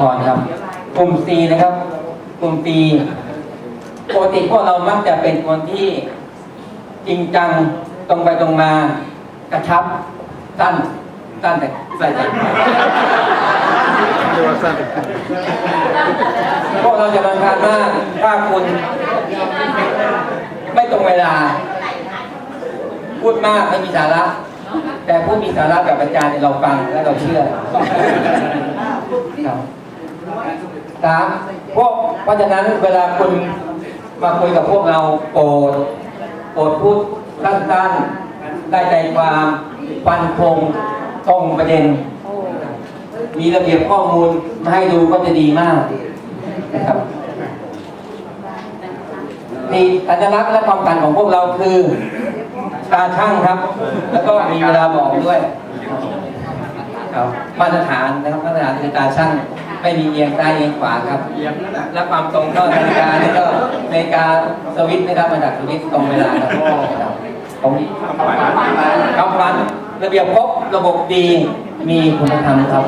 พรครับกลุ่ม C นะครับกลุ่ม C ปกติพวกเรามักจะเป็นคนที่จริงจังตรงไปตรงมากระชับสั้นสั้นแต่ใส่ใจเรียกว่าสั้นพวกเราจะรำคาญมากถ้าคุณ ไม่ตรงเวลา พูดมากไม่มีสาระ แต่พูดมีสาระแบบอาจารย์เนี่เราฟังและเราเชื่อครับ สามพวกเพราะฉะนั้นเวลาคุณมาคุยกับพวกเราโปรดโปรดพูดสั้นๆได้ใจความฟันธงตรงประเด็น มีระเบียบข้อมูลมาให้ดูก็จะดีมากนะครับนี่สัญลักษณ์และความฝันของพวกเราคือตาช่างครับ แล้วก็มีเวลาบอกด้วยครับมาตรฐานนะครับมาตรฐานคือตาช่าง ไม่มีเอียงซ้ายเอียงขวาครับเยี่ยมนั่นแหละและความตรงก็นาฬิกานี่ก็นาฬิกาสวิตช์นะครับมาจากสวิตช์ตรงเวลาครับครับผมทำไปคำฟันระเบียบครบระบบดีมีคุณธรรมครับ